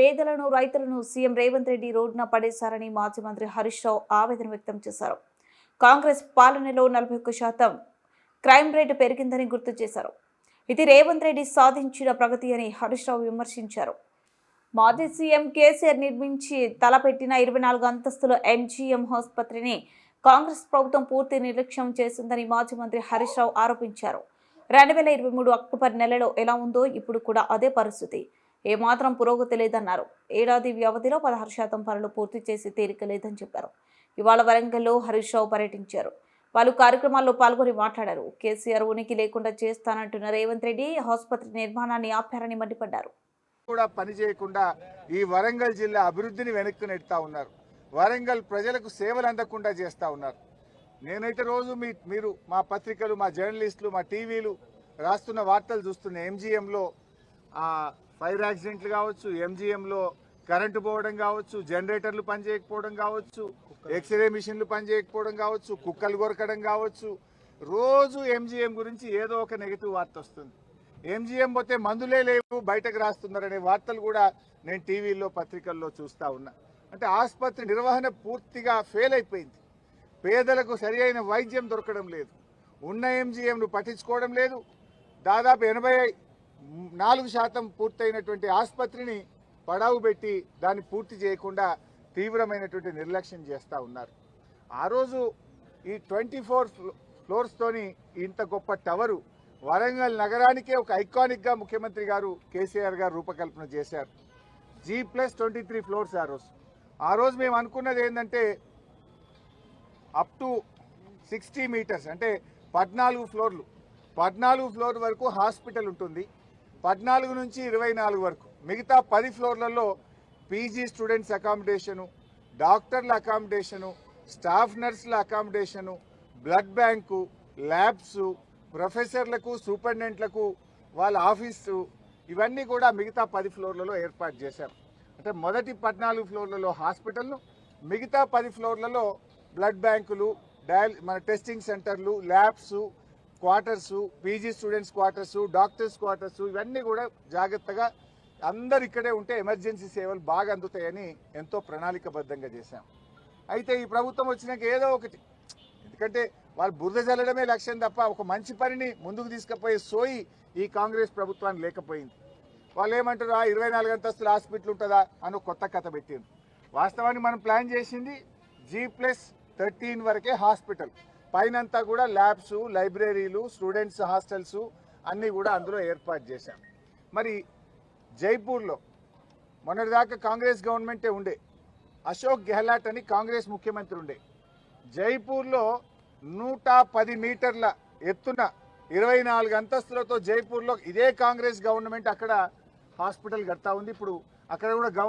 పేదలను రైతులను సీఎం రేవంత్ రెడ్డి రోడ్డున పడేశారని మాజీ మంత్రి హరీష్ రావు ఆవేదన వ్యక్తం చేశారు. కాంగ్రెస్ పాలనలో నలభై ఒక్క శాతం క్రైమ్ రేటు పెరిగిందని గుర్తు చేశారు. ఇది రేవంత్ రెడ్డి సాధించిన ప్రగతి అని హరీష్ రావు విమర్శించారు. మాజీ సీఎం కేసీఆర్ నిర్మించి తలపెట్టిన ఇరవై నాలుగు అంతస్తుల ఎంజీఎం ఆసుపత్రిని కాంగ్రెస్ ప్రభుత్వం పూర్తి నిర్లక్ష్యం చేసిందని మాజీ మంత్రి హరీష్ రావు ఆరోపించారు. రెండు వేల ఇరవై మూడు అక్టోబర్ నెలలో ఎలా ఉందో ఇప్పుడు కూడా అదే పరిస్థితి. ఏమాత్రం పురోగతి లేదన్నారు. ఏడాది వ్యవధిలో పదహారు శాతం పనులు పూర్తి చేసి తీరిక లేదని చెప్పారు. ఇవాళ వరంగల్లో హరీష్ రావు పర్యటించారు. పలు కార్యక్రమాల్లో పాల్గొని మాట్లాడారు. కేసీఆర్ ఉనికి లేకుండా చేస్తానంటున్న రేవంత్ రెడ్డి ఆసుపత్రి నిర్మాణాన్ని ఆపారని మండిపడ్డారు. కూడా పని చేయకుండా ఈ వరంగల్ జిల్లా అభివృద్ధిని వెనక్కి నెడతా ఉన్నారు. వరంగల్ ప్రజలకు సేవలు అందకుండా చేస్తా ఉన్నారు. నేనైతే రోజు మీ మీరు మా పత్రికలు మా జర్నలిస్టులు మా టీవీలు రాస్తున్న వార్తలు చూస్తున్న ఎంజీఎంలో ఫైర్ యాక్సిడెంట్లు కావచ్చు ఎంజీఎంలో కరెంటు పోవడం కావచ్చు జనరేటర్లు పనిచేయకపోవడం కావచ్చు ఎక్స్రే మిషన్లు పనిచేయకపోవడం కావచ్చు కుక్కలు కొరకడం కావచ్చు రోజు ఎంజీఎం గురించి ఏదో ఒక నెగిటివ్ వార్త వస్తుంది. ఎంజీఎం పోతే మందులే లేవు బయటకు రాస్తున్నారనే వార్తలు కూడా నేను టీవీల్లో పత్రికల్లో చూస్తా ఉన్నా. అంటే ఆసుపత్రి నిర్వహణ పూర్తిగా ఫెయిల్ అయిపోయింది. పేదలకు సరి వైద్యం దొరకడం లేదు. ఉన్న ఎంజీఎంను పట్టించుకోవడం లేదు. దాదాపు ఎనభై నాలుగు శాతం పూర్తయినటువంటి ఆసుపత్రిని పడావు పెట్టి దాన్ని పూర్తి చేయకుండా తీవ్రమైనటువంటి నిర్లక్ష్యం చేస్తూ ఉన్నారు. ఆ రోజు ఈ ట్వంటీ ఫోర్ ఫ్లోర్స్తోని ఇంత గొప్ప టవరు వరంగల్ నగరానికే ఒక ఐకానిక్గా ముఖ్యమంత్రి గారు కేసీఆర్ గారు రూపకల్పన చేశారు. G plus twenty three floors ఆ రోజు. ఆ రోజు మేము అనుకున్నది ఏంటంటే అప్ టు సిక్స్టీ మీటర్స్ అంటే పద్నాలుగు ఫ్లోర్లు. పద్నాలుగు ఫ్లోర్ వరకు హాస్పిటల్ ఉంటుంది. పద్నాలుగు నుంచి ఇరవై నాలుగు వరకు. మిగతా పది ఫ్లోర్లలో పీజీ స్టూడెంట్స్ అకామిడేషను డాక్టర్ల అకామిడేషను స్టాఫ్ నర్సుల అకామిడేషను బ్లడ్ బ్యాంకు ల్యాబ్స్ ప్రొఫెసర్లకు సూపరింటెండెంట్లకు వాళ్ళ ఆఫీసు ఇవన్నీ కూడా మిగతా పది ఫ్లోర్లలో ఏర్పాటు చేశారు. అంటే మొదటి పద్నాలుగు ఫ్లోర్లలో హాస్పిటల్ను మిగతా పది ఫ్లోర్లలో బ్లడ్ బ్యాంకులు డయల్ మన టెస్టింగ్ సెంటర్లు labs quarters PG students quarters doctors quarters ఇవన్నీ కూడా జాగ్రత్తగా అందరు ఇక్కడే ఉంటే ఎమర్జెన్సీ సేవలు బాగా అందుతాయని ఎంతో ప్రణాళికబద్ధంగా చేశాం. అయితే ఈ ప్రభుత్వం వచ్చినాక ఏదో ఒకటి. ఎందుకంటే వాళ్ళు బురద జల్లడమే లక్ష్యం తప్ప ఒక మంచి పనిని ముందుకు తీసుకుపోయే సోయి ఈ కాంగ్రెస్ ప్రభుత్వానికి లేకపోయింది. వాళ్ళు ఏమంటారు ఆ ఇరవై నాలుగు అంతస్తుల హాస్పిటల్ ఉంటుందా? అని కొత్త కథ పెట్టింది వాస్తవానికి మనం ప్లాన్ చేసింది జీ ప్లస్ థర్టీన్ వరకే హాస్పిటల్. పైనంతా కూడా ల్యాబ్స్ లైబ్రరీలు స్టూడెంట్స్ హాస్టల్స్ అన్నీ కూడా అందులో ఏర్పాటు చేశాం. మరి జైపూర్లో మొన్నటిదాకా కాంగ్రెస్ గవర్నమెంటే ఉండే. అశోక్ గెహ్లాట్ అని కాంగ్రెస్ ముఖ్యమంత్రి ఉండే. జైపూర్లో నూట పది మీటర్ల ఎత్తున ఇరవై నాలుగు అంతస్తులతో జైపూర్లో ఇదే కాంగ్రెస్ గవర్నమెంట్ అక్కడ హాస్పిటల్ కడతా ఉంది. ఇప్పుడు అక్కడ కూడా గవర్నమెంట్